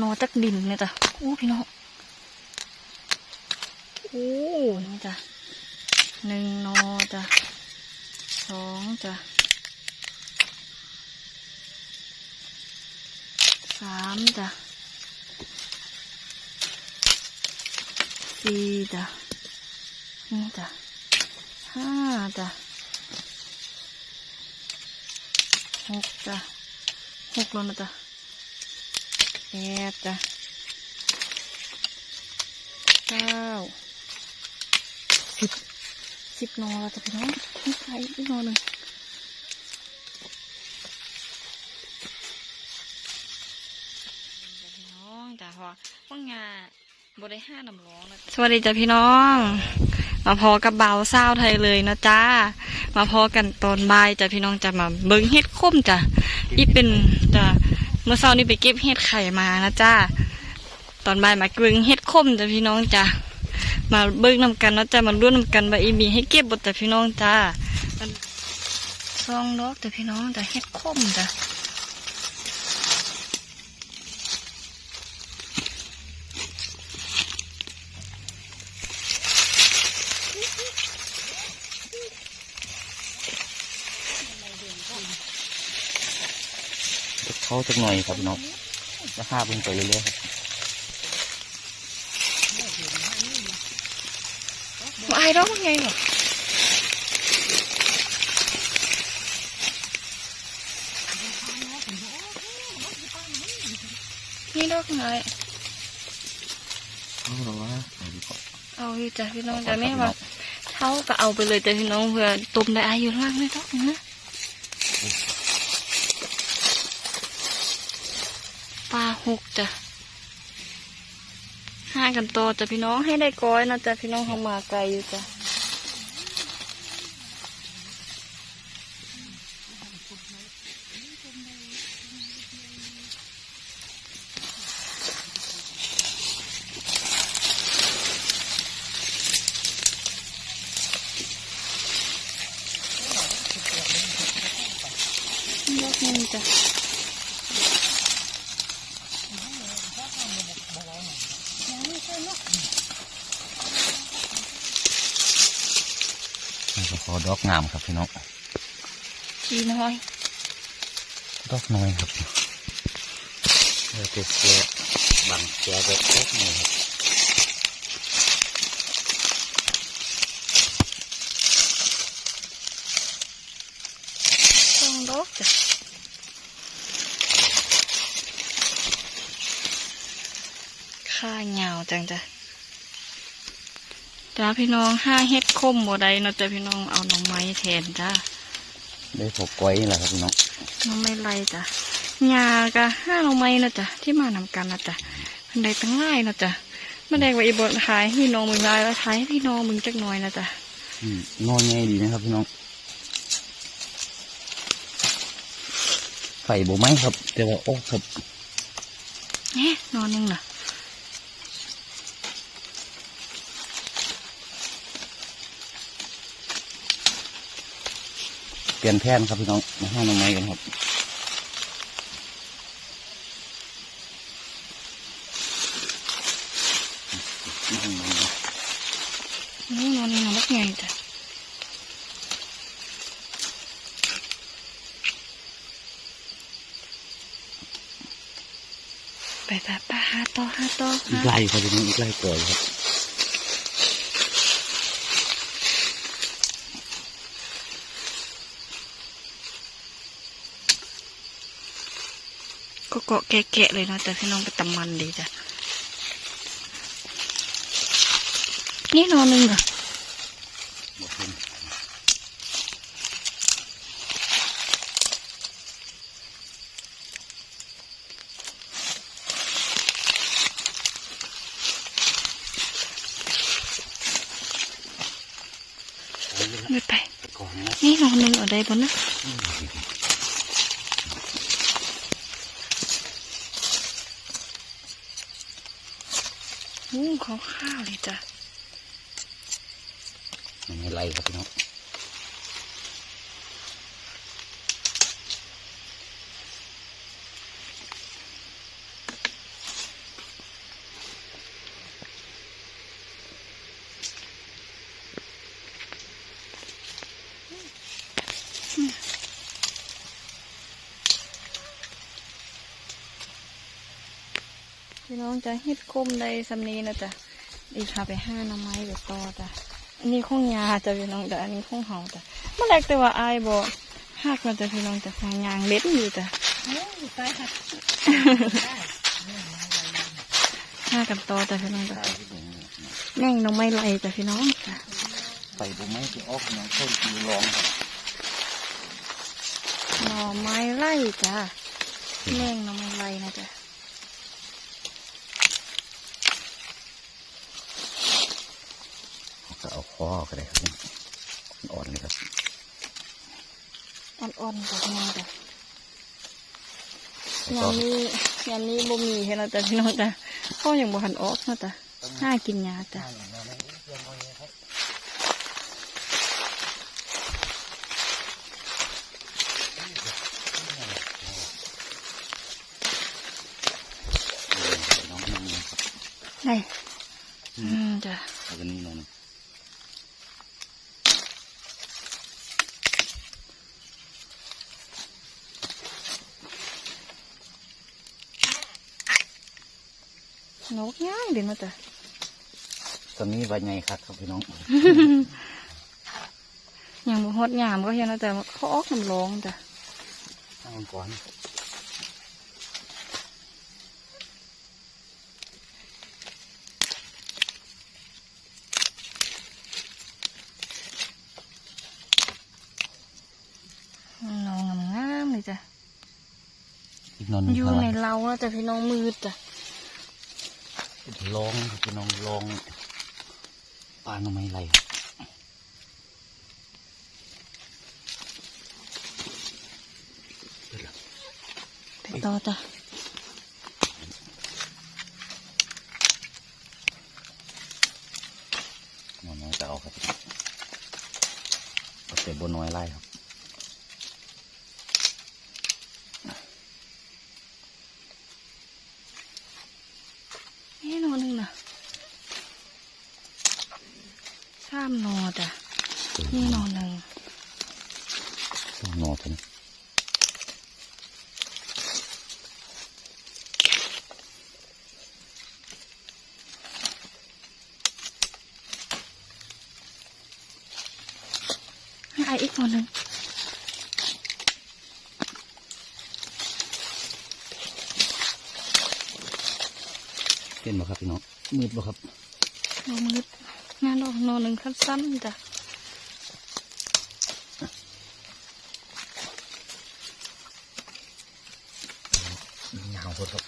นอจักดินเนี่ยจ้ะอู้พี่น้องอู้นี่จ้ะหนึ่งนอจ้ะสองจ้ะสามจ้ะสี่จ้ะนี่จ้ะห้าจ้ะหกจ้ะหกแล้วนะจ้ะ แปดจ้ะเก้าสิบสิบนอแล้วจ้ะพี่น้องนี่ใครอีกนอหนึ่งพี่น้องจ้ะพอว่างาบได้ห้าน้ำร้องนะสวัสดีจ้ะพี่น้อง มาพอกับเบาวเศร้าวไทยเลยนะจ้ามาพอกันตอนบ่ายจ้ะพี่น้องจะมาเบิ้งเฮ็ดคมจ้ะอีเป็นจ้ะ เมื่อเช้านี้ไปเก็บเฮ็ดไข่มานะจ้า ตอนบ่ายมาเบิ้งเฮ็ดคมจ้ะพี่น้องจ้ามาเบิ้งนำกันนะจ้ะมาร่วมนำกันว่าอีมีให้เก็บบดจ้ะพี่น้องจ้าซองดอกจ้ะพี่น้องจ้ะเฮ็ดคมจ้ะ เข้าสักหน่อยครับพี่น้องราคาเพิ่งไปเรื่อยๆครับว่าไอ้ดอกมันไงเหรอนี่ดอกไงเขาบอกว่าเอาดีกว่าเอาอยู่จ้ะพี่น้องจ้ะแม่ว่าเท่าก็เอาไปเลยจ้ะพี่น้องเพื่อตุ่มได้อายุล่างไม่ต้องนะปลา หกจ้ะห้ากันโตจ้ะพี่น้องให้ได้ก้อยนะจ้ะพี่น้องเขามาไกลอยู่จ้ะยกมือจ้ะ นี่ก็ขอดอก งามครับพี่น้องชีน้อย ดอกน้อยครับเออตัวเสียบังเสียก็ดอกน้อยครับต้องดอกจ้ะข้าเหงาจังจ้ะ จ้าพี่น้องห้าเฮ็ดคมบ่ได้เนาะจ้ะพี่น้องเอาหน่อไม้แทนจ้าได้พอก้อยนี่แหละครับพี่น้องหน่อไม้ไรจ้ะหญ้ากะห้าหน่อไม้เนาะจ้ะที่มานำกันนะจ้ะมันได้ตั้งง่ายเนาะจ้ะมาได้ว่าอีบทขายให้พี่น้องมึงได้แล้วขายให้พี่น้องมึงจักหน่อยนะจ้ะอืมนอนง่ายดีนะครับพี่น้องไฟโบไหมครับแต่ว่าโอ้ครับเนี่ยนอนหนึงน่ะ ลี่ยนแท่นครับพี่น้องมาห้าหน่อไม้กันครับนี่นอนนึงน่ะมักไงจ้ะไปไปไปหาต่อหาต่ออีกไล่ครับพี่น้องอีกไล่ก่อยครับ เกาะแกะๆเลยเนาะแต่พี่น้องไปตำมันดีจ้ะ นี่นอนหนึ่งเหรอบอกเพิ่นไม่ไปก่อนนะนี่นอนหนึ่งเอาได้บนนะ อู้ขาข้าวเลยจ้ะมันไม่ไรครับพี่น้อง น้องจะเฮ็ดคมใดสำนีนะจ๊ะอีกค่ะไปห้าหน้ำไม้เดี๋ยวต่อจ้ะอันนี้คงยาจ้ะพี่น้องแต่อันนี้คงเห่าจ้ะเมื่อแรกแต่ว่าอายบอกหักมาจ้ะพี่น้องจะทางยางเล็ดอยู่จ้ะโอ้ยไปค่ะห้ากันต่อจ้ะพี่น้องจ้ะตายที่ตรงนี้แม่งน้องไม่ไหลจ้ะพี่น้องจ้ะไปบุไม้ที่ออกน้องต้นกีรองครับหน่อไม้ไล่จ้ะแม่งน้องไม่ไหลนะจ้ะ ก็เอาข้อก็ได้ครับอ่อนเลยครับ อ่อนๆจ้ะพี่น้องจ้ะแล้วยาก็มนี้ยามนี้บ่มีเห็นแล้วจ้ะพี่น้องจ้ะข้อยังบ่หันออกนะจ้ะห้ากินยาจ้ะน้องน้องนี่ครับได้อืมจ้ะ แล้วก็นี่น้อง นกง่ายเดี๋ยวนะจ้ะตอนนี้ใบใหญ่ครับครับพี่น้องอย่างบ่ฮดยามก็เห็นนะจ้ะเขาออกน้ำร้องจ้ะตั้งก่อนน้องงามๆเลยจ้ะอีกนอนอยู่ในเรานะจ้ะพี่น้องมืดจ้ะ ลองครับพี่น้องลองปลาหน่อไม้ไรครับไปต่อจ้ะน้องน้อยจะเอาครับเอาแต่บนน้อยไล่ครับ นี่นอนหนึ่งนะสามนอจ้ะนี่นอนหนึ่ง ต้องนอถึงให้ไออีกนอนหนึ่งเต้นบ่ครับพี่น้องมืดบ่ครับนอนมืดงานดอกนอนหนึ่งขั้นสั้นจ้ะ ยาว โพดครับ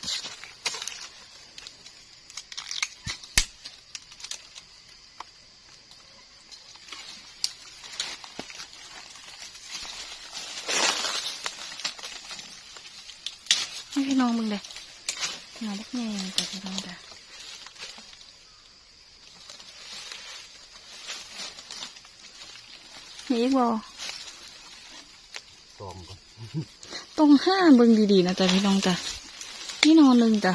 ให้พี่น้องมึงเลยงานเล็กแง่จ้ะพี่น้องจ้ะมีอีกบ่ตองก่อนตรงห้าเบิ่งดีๆนะจ๊ะพี่น้องจ้ะ นี่นอนหนึ่งจ้ะ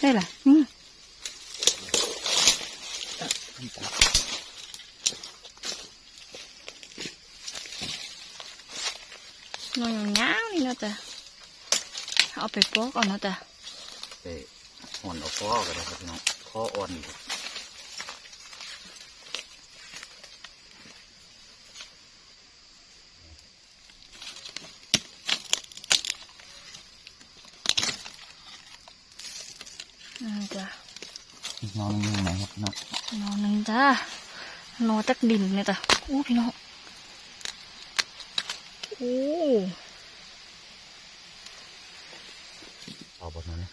ได้ละอืมนอนอย่างเงาวนี่เนาะจ้ะเอาไปปอกเอานะจ้ะเอ้อ่อนเอาปอก็ได้ครับพี่น้องข้ออ่อนนี่ครับ อืม จ้ะอีกน้องนึงไหนครับพี่น้องนอนหนึ่งจ้ะนอนจักดินเนี่ยจ้ะอู้พี่น้องอู้เอาบทนั้นนะ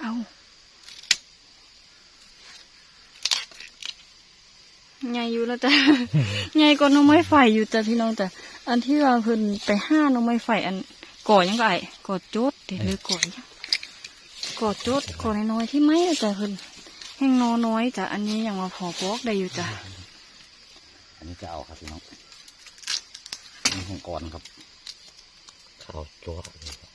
เอาใหญ่อยู่แล้วจ้ะใหญ่กว่าหน้องไม้ไฟอยู่จ้ะพี่น้องจ้ะอันที่ว่าเพิ่นไปห้าหน้องไม้ไฟอันก่อยังไงก่อโจดเดี๋ยวหรือก่อยัง ก่อโจดก่อน้อยๆที่ไม้อะจ้ะเพิ่นแห้งนอน้อยจ้ะอันนี้ยังมาพอปอกได้อยู่จ้ะอันนี้จะเอาครับพี่น้องนี่ของก่อนครับข้าวจอดเลยครับ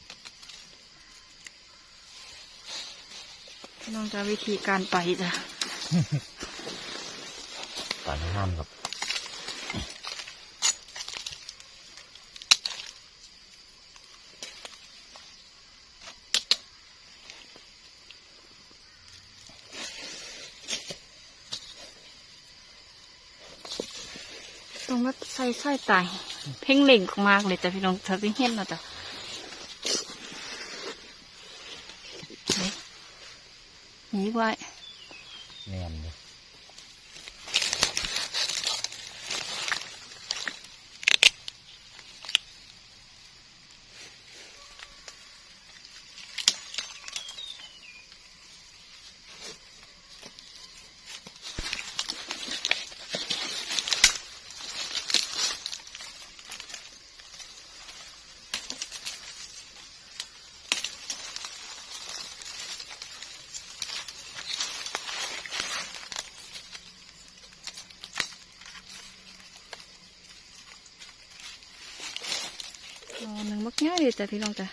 พี่น้องจ้ะวิธีการไปจ้ะปลาห้ามครับ รงนั้นใส่ไส้ตายเพ่งเล่งมากเลยจ้ะพี่น้องเธอที่เห็นเนาะจ้ะนี่ว่า งมักง่ายเลยจ้ะพี่น้องจ้ะ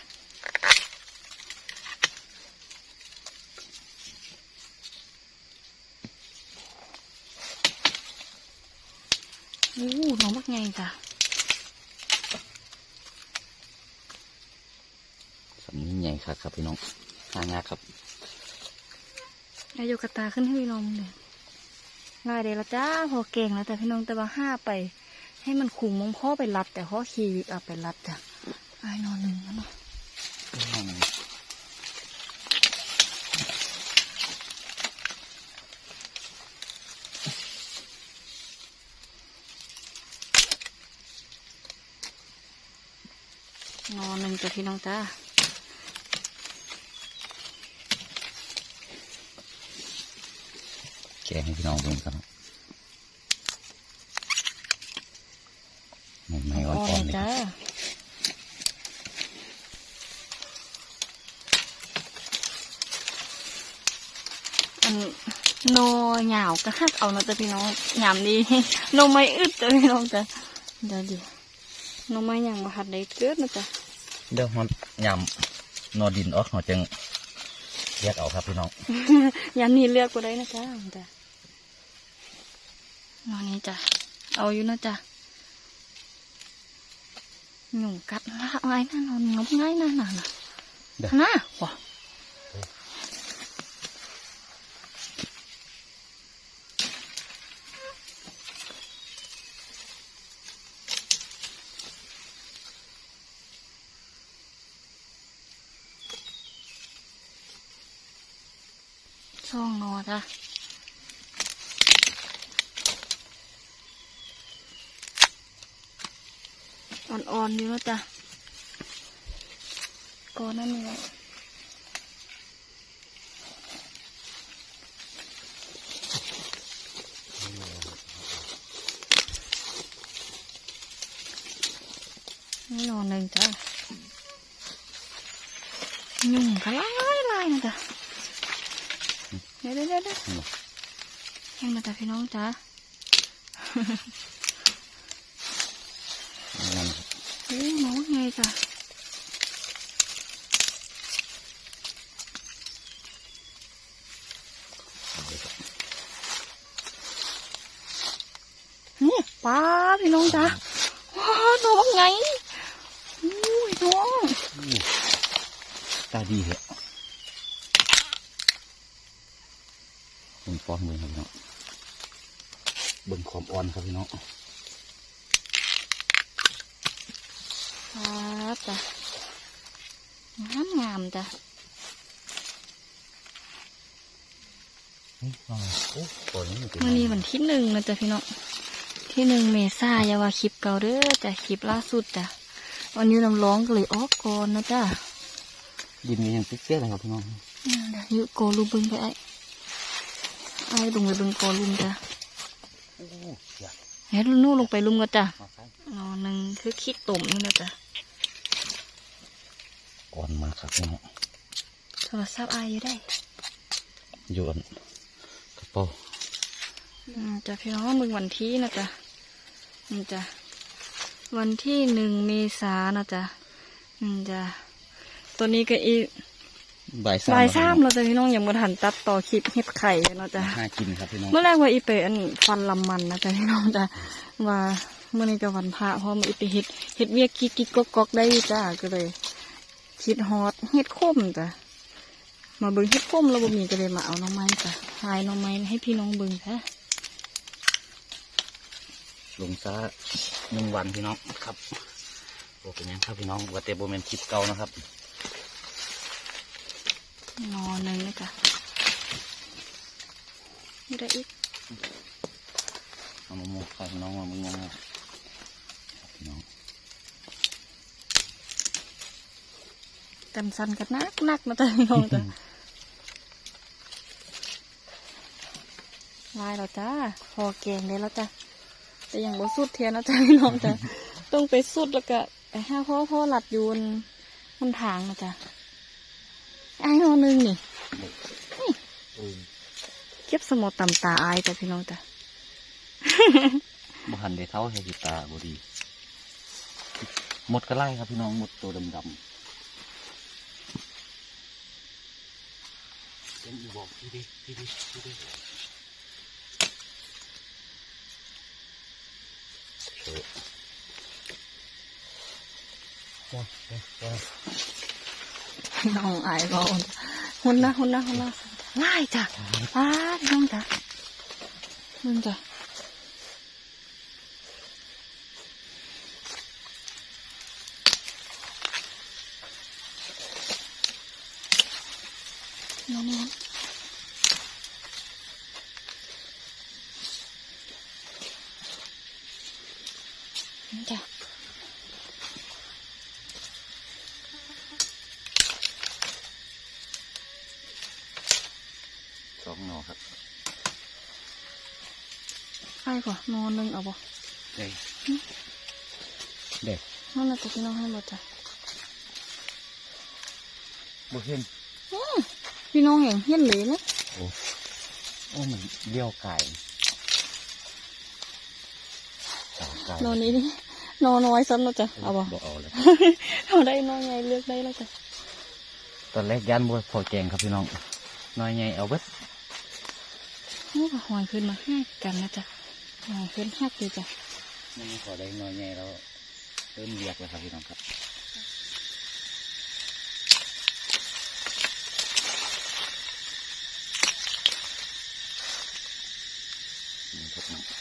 อู้น้องมักง่ายจ้ะสำนี้ใหญ่ครับครับพี่น้องหางากครับนายกกระตาขึ้นให้พี่น้องเลยง่ายเลยละจ้าพอเก่งแล้วแต่พี่น้องแต่ว่าห้าไป ให้มันขุงมงพ่อไปรัด แต่พ่อขี่วิกเอาไปรัดจ้ะ ไอ้นอนหนึ่งแล้วเนาะนอนหนึ่งจ้ะพี่น้องจ้าแกะให้พี่น้องดูครับไม่ไม่อ่อ่ออนนๆเลยคจ้า รับ อัน โนหยาวก็ฮักเอาเนาะจ้ะพี่น้องหยามดีโนไม่อึดจ้ะพี่น้องจ้ะเดี๋ยวดิโนไม่หยังมาหัดได้เกิดนะจ๊ะเดี๋ยวมันยำนอดินออกเขาจึงแยกเอาครับพี่น้องยามนี้เลือกก็ได้นะจ๊ะจ้ะนอนนี้จ้ะเอาอยู่นะจ๊ะหนุ่งกัดละไว้นั่นนอนงบง่ายนั่นน่ะน่ะเดี๋ยวน่ะว้า ช่องนอจ้ะอ่อนๆอยู่แล้วจ้ะก่อนนั่นนี่แหละนี่นอนหนึ่งจ้ะยุ่งกันลายลายนะจ๊ะเดี๋ยวเดี๋ยวเดี๋ยวเดี๋ยวให้มาจ้ะพี่น้องจ้ะนั่นเฮ้ยน้องไงจ้ะนี่ป้าพี่น้องจ้ะว้าน้องไงอุ้ยน้องตาดีเหรอเป็น ฟองเลยครับพี่น้องเบิ่งความอ่อนครับพี่น้องครับจ้ะงามงามจ้ะนี่ว่าไงโอ้ปล่อยนี่เป็นมื่อนี้วันที่หนึ่งนะจ๊ะพี่น้องที่หนึ่งเมษายนว่าคลิปเก่าเด้อจ้ะคลิปล่าสุดจ้ะวันนี้น้ำร้องก็เลยออกก่อนนะจ้ะดินมันยังเปี้ยๆเลยครับพี่น้องอืมเดี๋ยวอยุโกลูบึงไปไอ้ ไอ้ลงไปบึงโกลุมจ้ะโอ้อยากเดี๋ยวนู่นลงไปลุมกันจ้ะมาใส่นอนหนึ่งคือคิดตุ่มนี่นะจ๊ะอ่อนมากครับพี่น้องโทรศัพท์อายอยู่ได้โยนกระเป๋าอืมจ้ะพี่น้องมึงวันที่นะจ๊ะนี่จ้ะวันที่หนึ่งเมษานะจ๊ะอืมจ้ะตัวนี้ก็อีใบายสามลายซ้ำเราจะพี่น้องยังบ่ทันตัดต่อคลิปเห็ดไข่เนาะจ้ะห้ากินครับพี่น้องเมื่อแรกว่าอีไปอันฟันลำมันนะจ๊ะพี่น้องจ้ะว่าเมื่อนี้ก็วันพระเพราะมาอีไปเห็ดเห็ดเวียกกิ๊กกิ๊กก๊อกก๊อกได้อยู่จ้าก็เลย คิดฮอตเห็ดคมจ้ะมาเบิ่งเห็ดคมแล้วบ่มีก็เลยมาเอาหน้องไม้จ้ะทายหน้องไม้ให้พี่น้องเบิ่งค่ะลงซะหนึ่งวันพี่น้องครับโบเป็นหยังครับพี่น้องว่าแต่โบเมนคลิปเก่านะครับ นอหนึ่งเลยจ้ะนี่ได้อีกเอามาโมกครับพี่น้องมามึงงงพี่น้องกันสันกันนักนักนะจ๊ะพี่น้องจ้ะลายแล้วจ้าพอแกงได้แล้วจ้ะแต่ยังบ่สุดเทียนนะจ๊ะพี่น้องจ้ะต้องไปสุดแล้วก็ไปห้าพ่อพ่อหลัดอยูนมันทางนะจ๊ะ ไอ้นอหนึ่งนี่เก็บสมอต่ำตาอายจ้ะพี่น้องจ้ะบ่หันได้เท่าให้สิตาบ่ดีหมดกระไล่ครับพี่น้องหมดตัวดำดำเป็นอีบอกพี่ดิพี่ดิพี่ดิโอ้ว้าวว้าว น้องอายบอลหุ่นนะหุ่นนะหุ่นนะง่ายจ้ะป้าน้องจ้ะมึงจ้ะนอนนอนนี่จ้ะ องหนอครับใช่ก่อนนอนหนึ่งเอาบ่เด็กเด็กนั่นแหละจ้ะพี่น้องให้หมดจ้ะบ่เห็นอื้อพี่น้องเห็นเห็นเหลยไหมโอ้โอ้มันเลี้ยวไก่สาวไก่นอนนี้ดินอนน้อยซ้ำนะจ้ะเอาบ่บ่เอาเลยเอาได้นอนไงเลือกได้แล้วจ้ะตอนแรกยันบ่พอแกงครับพี่น้องน้อยใหญ่เอาเบิดนี่ ก็หอยขึ้นมาให้กันนะจ๊ะหอยขึ้นหักดีจ้ะนี่พอได้น้อยใหญ่แล้วเริ่มเรียกแล้วครับพี่น้องครับนี่ครับน้อง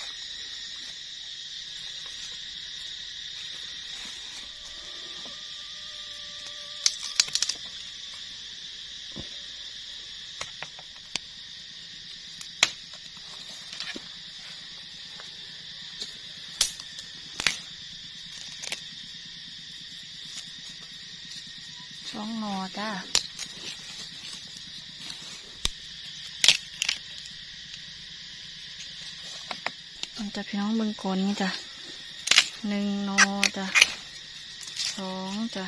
องนอจ้ามันจะพี่น้องเบิ่งก่อนนี่จ้ะหนึ่งนอจ้ะสองจ้ะ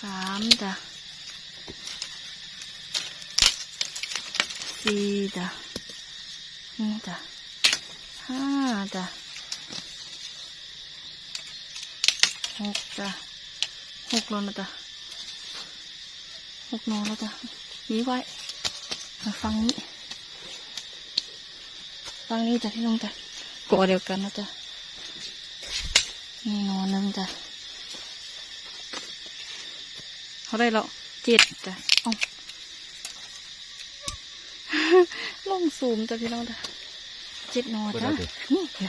สามจ้ะสี่จ้ะนี่จ้ะห้าจ้ะ หกจ้ะหกโลนะจ้ะหกโลแล้วจ้ะนี้ไว้มาฟังนี้ฟังนี้จ้ะพี่น้องจ้ะกอเดียวกันนะจ้ะนี่นอนหนึ่งจ้ะเขาได้แล้วเจ็ดจ้ะเอ้าลงสูมจ้ะพี่น้องจ้ะเจ็ดนอจ้ะนี่เดี๋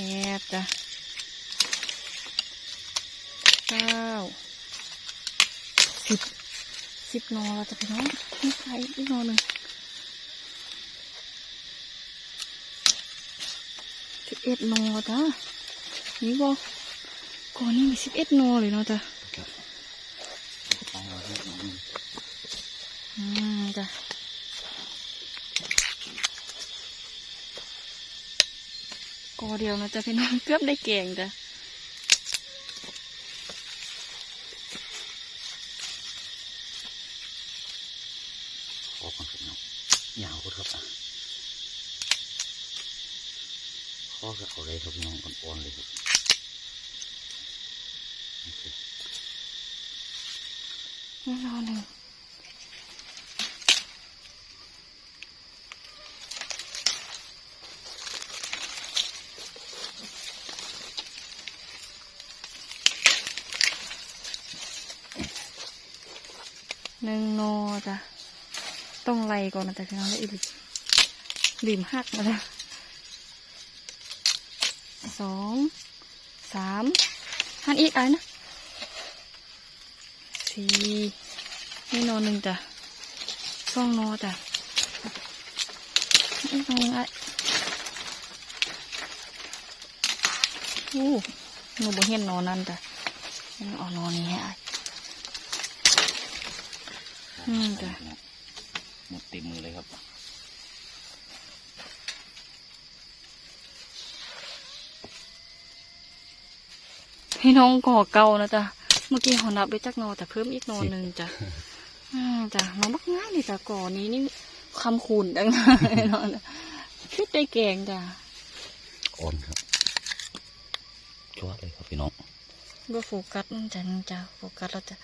ยวแปดจ้ะเก้าสิบสิบนอเราจะไปน้องนี่ใครอีกนอหนึ่งสิบเอ็ดนอจ้ะนี่บอกก่อนนี้มีสิบเอ็ดนอเลยเนาะจ้ะ ครับตั้งเราที่น้อง อืมจ้ะกอ เดียวนะจ๊ะพี่น้องเกือบได้เก่งจ้ะขอความครับน้องยาวครับอะข้อกับเขาเลยครับพี่น้องอ่อนๆเลยครับโอเคนี่นอหนึ่ง หนึ่งโนจ้ะต้องไล่ก่อนนะจ๊ะพี่น้องแล้วอีกดิ่มหักมาแล้วสองสามหันอีกอะไรนะสี่นี่นอนหนึ่งจ้ะสองนอจ้ะอีกนอนหนึ่งไอ้โอ้หนูบ่เห็นนอนนั่นจ้ะเอานอนนี้ให้ไอ้ อืมจ้ะหมดเต็มมือเลยครับพี่น้องก่อเก่านะจ๊ะ เมื่อกี้หอนับไปจักนอแต่เพิ่มอีกนอหนึ่งจ้ะอืมจ้ะน้องบักง่ายเลยจ้ะก่อนี้นี่คำคูณดังนั้นนอนคิดได้เก่งจ้ะอ่อนครับจวดเลยครับพี่น้องบ่โฟกัสนั่นจ้ะนี่จ้ะโฟกัสแล้วจ้ะ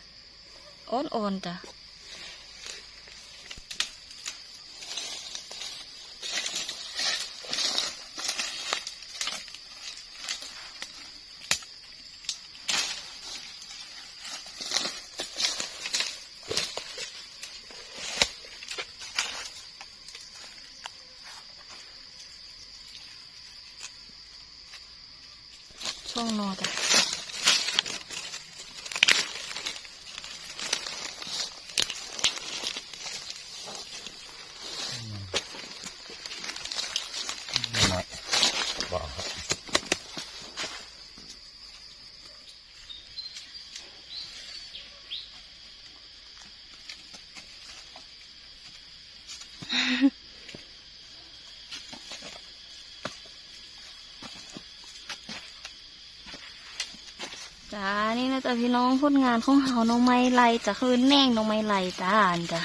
อ่อนอ่อนๆจ้ะ ช่วงนอจ้ะ น้อยบอกครับ จ้านี่นะจ๊ะพี่น้องผลงานของเฮาน้องไม้ไหลจ้ะคือแน่งน้องไม้ไหลจ้าอันจ้ะ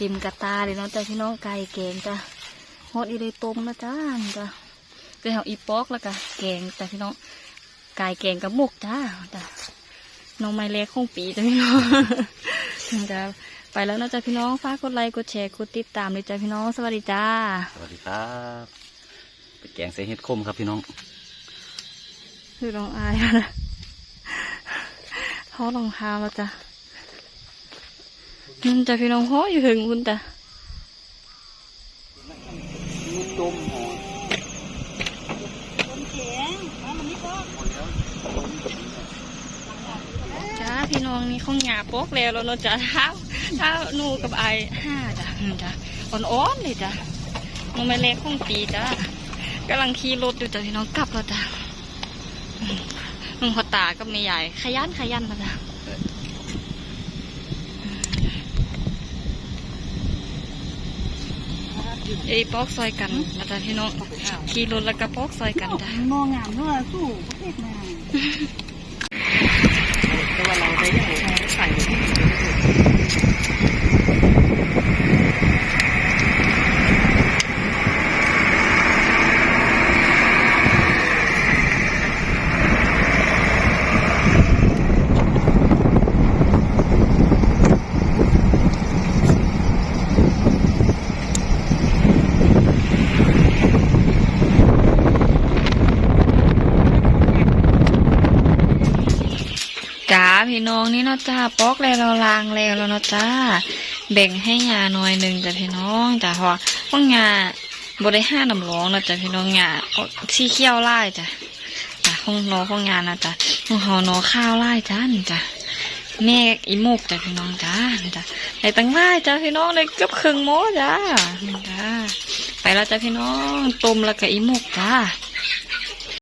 ติมกระตาเลยเนาะจ้ะพี่น้องไก่แกงจ้ะฮอดอีเลยต้มนะจ้าอันจ้ะเป็นเฮาอีปอกแล้วก็แกงจ้ะพี่น้องไก่แกงกับหมกจ้าจ้ะน้องไม้เล็กของปีจ้ะพี่น้องจ้ะไปแล้วนะจ๊ะพี่น้องฝากกดไลค์กดแชร์กดติดตามเลยจ้ะพี่น้องสวัสดีจ้า สวัสดีครับไปแกงใส่เห็ดคมครับพี่น้องคือลองอายแล้วนะ เขาลองเท้าแล้วจ้ะนั่นจ้ะพี่น้องพ่ออยู่ถึงคุณจ้ะจมหอจ้าพี่น้องนี่เขาหยาโป๊กแล้วแล้วเนาะจ้ะเท้าเท้าหนูกับไอห้าจ้ะอมจ้ะอ่อนๆเลยจ้ะน้องไม่เล็กข้องปีจ้ะกำลังขี่รถอยู่จ้ะพี่น้องกลับแล้วจ้ะ ลุงพอตาก็ไม่ใหญ่ขยันขยันนะจ้ะเอ้ปอกซอยกันอาจารย์พี่น้องขี่รถแล้วก็ปอกซอยกันจ้ะมองงามเนาะสู้ประเทศมาแต่ว่าเราได้ยังใส่ จ้าพี่ น้องนี่เนาะจ้าปอกแล้วเราลางแล้วแล้วเนาะจ้า แบ่งให้ยาหน่อยหนึ่งจ้ะพี่น้องจ้าเพราะว่าพวกยาบได้ห้าน้ำร้องเนาะจ้ะพี่น้องยาสีเขี้ยวไล่จ้ะจ้ะห้องนอห้องยานนะจ้ะห้องเฮานอข้าวไล่จ้านี่จ้ะแม่อีมุกจ้ะพี่น้องจ้าจ้ะในตังไล่จ้ะพี่น้องเลยเกือบครึ่งโมจ้าจ้าไปแล้วจ้ะพี่น้องต้มแล้วก็อีมุกจ้า